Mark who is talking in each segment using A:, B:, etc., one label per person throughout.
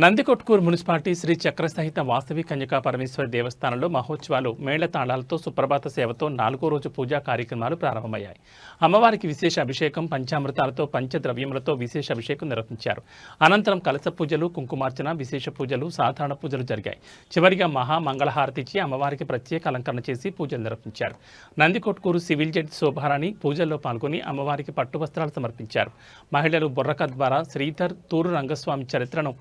A: Nandikotkur municipality Shri చక్రసహిత వాసవి కన్యకా పరమేశ్వర దేవస్థానంలో మహోత్సవాలు మేళతాళాలతో సుప్రభాత సేవతో నాలుగో రోజు పూజా కార్యక్రమాలు ప్రారంభమయ్యాయి. అమ్మవారికి విశేష అభిషేకం పంచామృతాలతో పంచద్రవ్యములతో విశేష అభిషేకం నిర్వహించారు. అనంతరం కలస పూజలు కుంకుమార్చన విశేష పూజలు సాధారణ పూజలు జరిగాయి. చివరిగా మహా మంగళహారతి ఇచ్చి అమ్మవారికి ప్రత్యేక అలంకరణ చేసి పూజలు నిర్వహించారు. నందికొట్కూరు సివిల్ జడ్జి శోభారాణి పూజల్లో పాల్గొని అమ్మవారికి పట్టు వస్త్రాలు సమర్పించారు. మహిళలు బుర్రక ద్వారా శ్రీధర్ తూరు రంగస్వామి చరిత్రను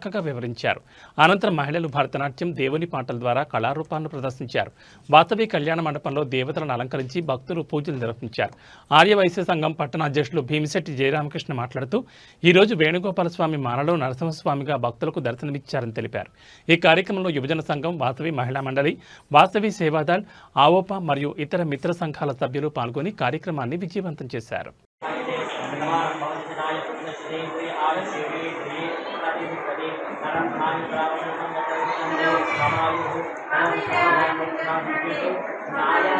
A: చక్కగా వివరించారు. అనంతరం మహిళలు భరతనాట్యం దేవుని పాటల ద్వారా కళారూపాలను ప్రదర్శించారు. వాతవి కళ్యాణ మండపంలో దేవతలను అలంకరించి భక్తులు పూజలు నిర్వహించారు. ఆర్యవైశ్య సంఘం పట్టణ అధ్యక్షులు భీమిశెట్టి జయరామకృష్ణ మాట్లాడుతూ ఈరోజు వేణుగోపాల స్వామి మాలలో నరసింహస్వామిగా భక్తులకు దర్శనమిచ్చారని తెలిపారు. ఈ కార్యక్రమంలో యువజన సంఘం వాసవి మహిళా మండలి వాసవి సేవాదాల్ ఆవోపా మరియు ఇతర మిత్ర సంఘాల సభ్యులు పాల్గొని కార్యక్రమాన్ని విజయవంతం చేశారు.
B: நாயா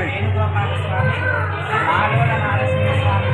C: వేణుగోపాల స్వామి మాలోల నారసింహ స్వామి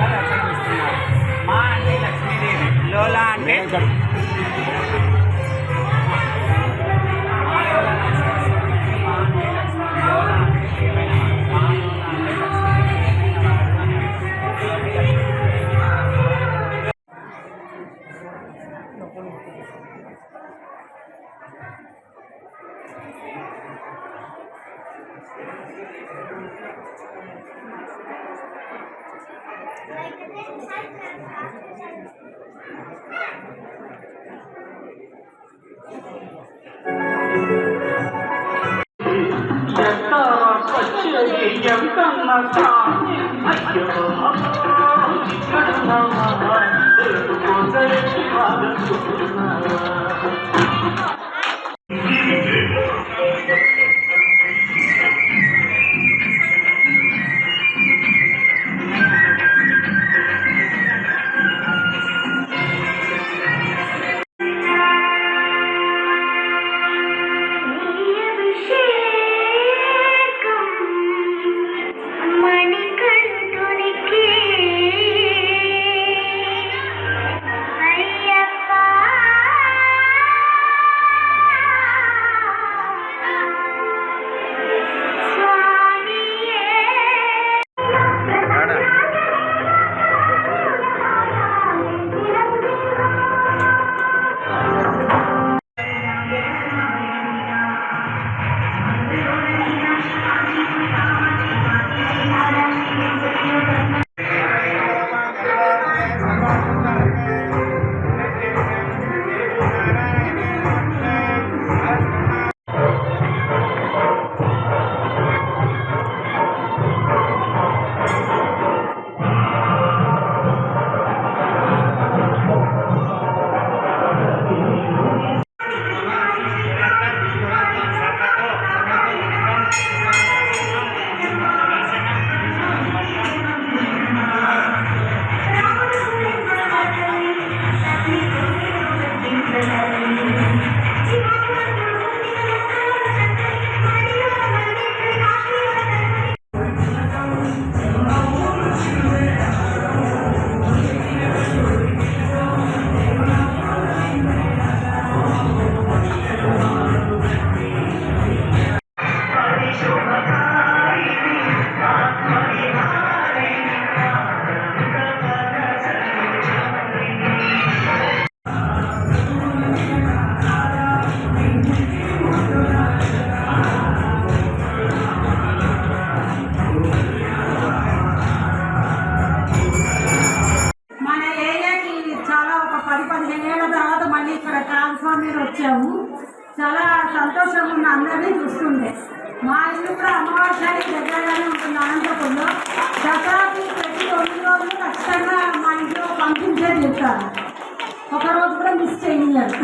C: అయ్యో ఇక్కడ ట్రాన్స్ఫార్ మీద వచ్చాము. చాలా
D: సంతోషంగా ఉన్న అందరినీ చూస్తుండే. మా ఇల్లు కూడా అమ్మవారి దగ్గరగానే ఉంటుంది అనంతపురంలో. దసరాకి ప్రతి తొమ్మిది రోజులు ఖచ్చితంగా మా ఇంట్లో పంపించేది చెప్తారు ఒకరోజు కూడా మిస్ చేయలేదు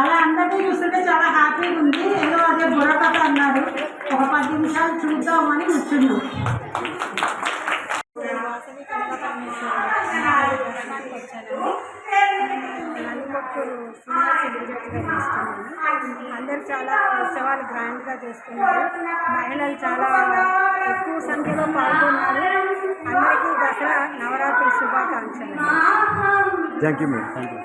D: అలా అందరినీ చూస్తుంటే చాలా హ్యాపీగా ఉంది. ఏదో అదే బుర్రకథ అన్నారు ఒక పది నిమిషాలు చూద్దామని కూర్చున్నాం.
E: అందరూ చాలా ఉత్సవాలు గ్రాండ్గా చేస్తున్నారు. మహిళలు చాలా ఎక్కువ సంఖ్యలో పాల్గొన్నారు. అందరికీ దసరా నవరాత్రి శుభాకాంక్షలు.
F: Thank you madam thank you